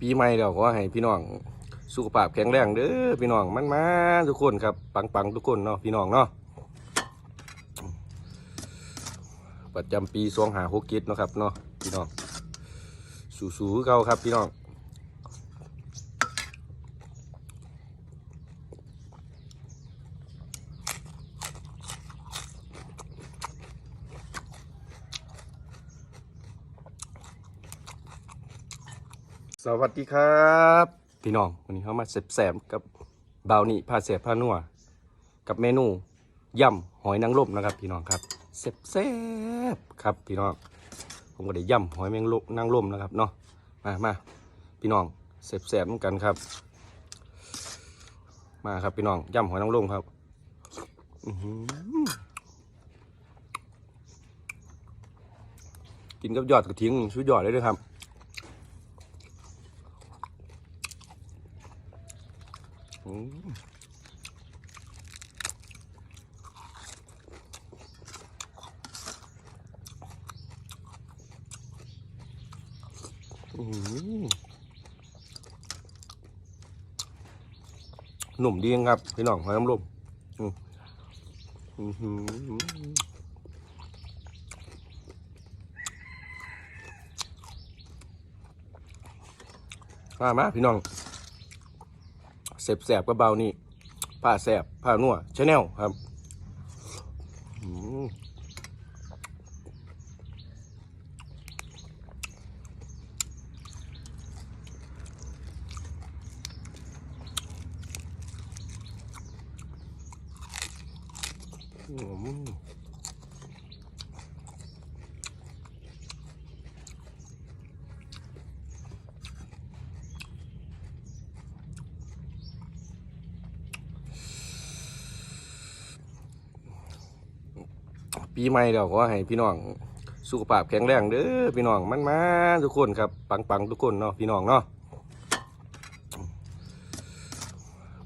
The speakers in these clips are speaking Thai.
ปีใหม่เดี๋ยวก็ให้พี่น้องสุขภาพแข็งแรงเด้อพี่น้องมันมาทุกคนครับปังปังๆทุกคนเนาะพี่น้องเนาะประจำปีสองหาหกกิจเนาะครับเนาะพี่น้องสู้ๆเก่าครับพี่น้อง สวัสดีครับพี่น้องวันนี้เขามาแสบๆกับบาวนี่ผ้าเสียผ้านัวกับเมนูยำหอยนางรมนะครับ พี่น้องครับแซ่บครับพี่น้องผมก็ได้ยำหอยแมงลมนางรมนะครับเนาะมามาพี่น้องแซ่บๆเหมือนกันครับ มาครับพี่น้องยำหอยนางรมครับกินกับยอดกระทียมชุดยอดเลยด้วยครับ อืมอื้อหือหนุ่มดีครับ พี่น้องหอยน้ำลมมอื้อหือมามาพี่น้อง เสบแสบก็เบานี่ผ้าแสบผ้านัวชาแนลครับอืม ปีใหม่เดี๋ยวก็ให้พี่น้องสุขภาพแข็งแรงเด้อพี่น้องมันมาทุกคนครับ ปังปังทุกคนเนาะพี่น้องเนาะ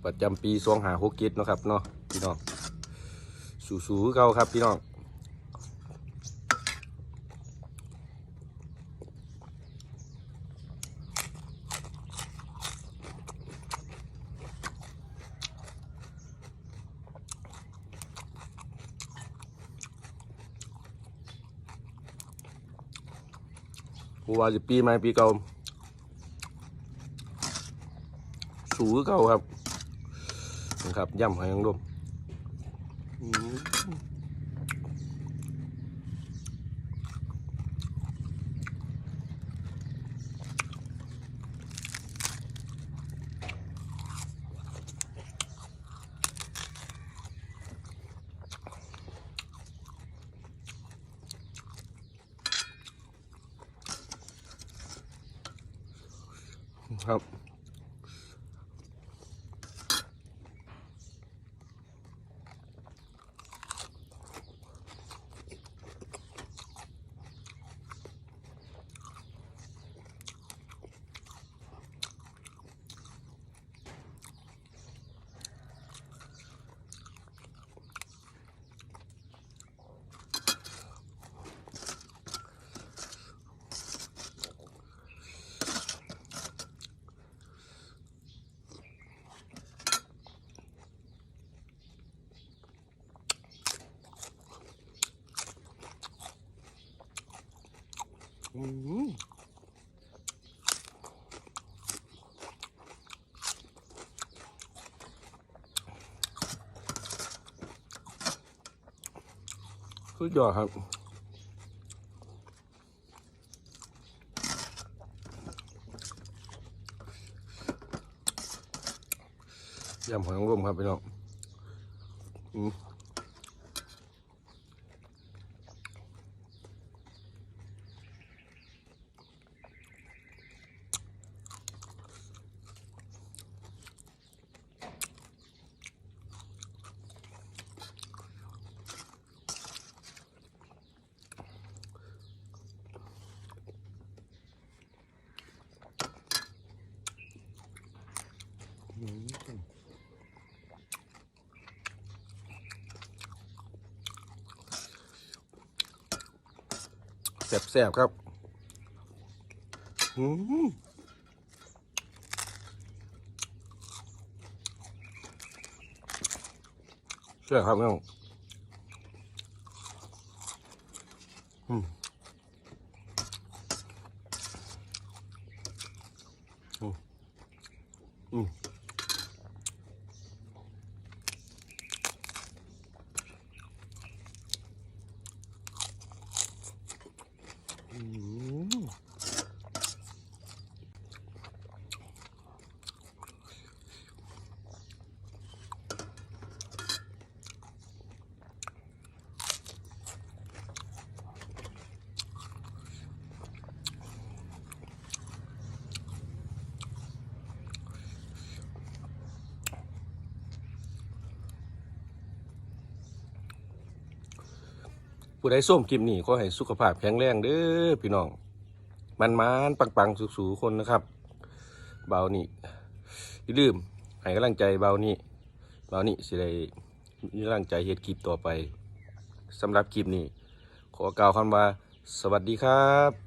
ประจำปีสองหาหกเกิจเนาะครับเนาะพี่น้องสู้ๆเก่าครับพี่น้อง กูว่าจะปีใหม่ปีเก่าสูงเก่าครับนะครับย่ำหอยนางรม ครับ สุดยอดครับยำหอยนางรมครับพี่น้อง แสบแสบครับอืมใช่ครับน้องอืมอืมอืม ผู้ใดส้มคลิปนี้ก็ให้สุขภาพแข็งแรงเด้อพี่น้อง มันมันปังปังๆสูๆคนนะครับ เบานี่อย่าลืมให้กำลังใจเบานี่เบานี่สิได้มีกำลังใจเฮ็ดคลิปต่อไปสำหรับคลิปนี้ ขอกล่าวคำว่า สวัสดีครับ